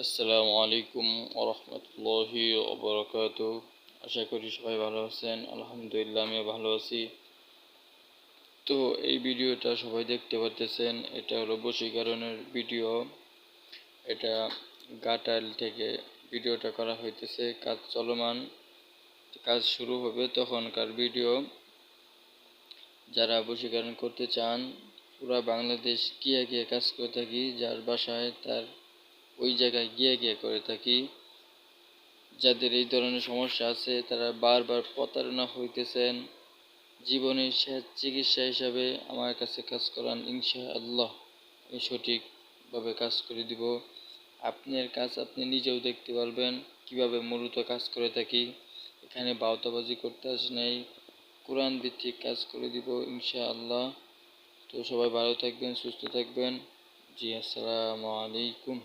আসসালামু আলাইকুম ওরহমতুল্লাহি ওবরাকাত আশা করি সবাই ভালো আছেন, আলহামদুলিল্লাহ আমিও ভালো আছি। তো এই ভিডিওটা সবাই দেখতে পারতেছেন, এটা হলো বশীকরণের ভিডিও। এটা গাটাইল থেকে ভিডিওটা করা হইতেছে, কাজ চলমান, কাজ শুরু হবে তখনকার ভিডিও। যারা বশীকরণ করতে চান, পুরা বাংলাদেশ গিয়ে গিয়ে কাজ করে থাকি, যার বাসায় তার ওই জায়গায় গিয়ে গিয়ে করে থাকি। যাদের এই ধরনের সমস্যা আছে, তারা বারবার প্রতারণা হইতেছেন। জীবনের শেষ চিকিৎসা হিসাবে আমার কাছে কাজ করান ইনশা আল্লাহ আমি সঠিকভাবে কাজ করে দিব। আপনার কাজ আপনি নিজেও দেখতে পারবেন কীভাবে মূলত কাজ করে থাকি। এখানে বাউতাবাজি করতে আসি নাই। কোরআন ভিত্তিক কাজ করে দিব ইনশা আল্লাহ তো সবাই ভালো থাকবেন, সুস্থ থাকবেন। জি, আসসালামু আলাইকুম।